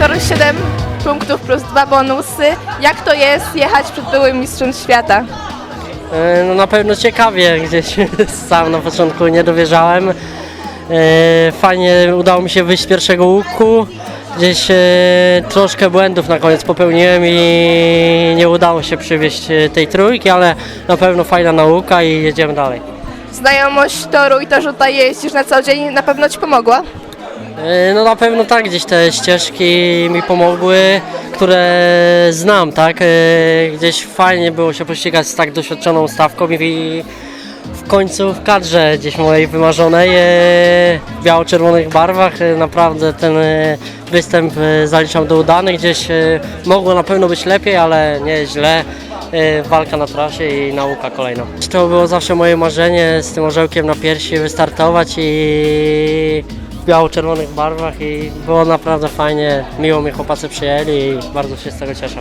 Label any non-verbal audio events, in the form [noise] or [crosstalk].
Tor 7 punktów plus dwa bonusy. Jak to jest jechać przed byłym mistrzem świata? E, No na pewno ciekawie, gdzieś [laughs] sam na początku nie dowierzałem. E, Fajnie udało mi się wyjść z pierwszego łuku. Gdzieś e, troszkę błędów na koniec popełniłem i nie udało się przywieźć e, tej trójki, ale na pewno fajna nauka i jedziemy dalej. Znajomość toru i to, że tutaj jeździsz na co dzień na pewno Ci pomogła? E, No na pewno tak, gdzieś te ścieżki mi pomogły, które znam, tak? E, Gdzieś fajnie było się pościgać z tak doświadczoną stawką i w końcu w kadrze gdzieś mojej wymarzonej e, w biało-czerwonych barwach. Naprawdę ten występ zaliczam do udanych. Gdzieś mogło na pewno być lepiej, ale nie źle. Walka na trasie i nauka kolejna. To było zawsze moje marzenie z tym orzełkiem na piersi wystartować i biało-czerwonych barwach i było naprawdę fajnie. Miło mnie chłopacy przyjęli i bardzo się z tego cieszę.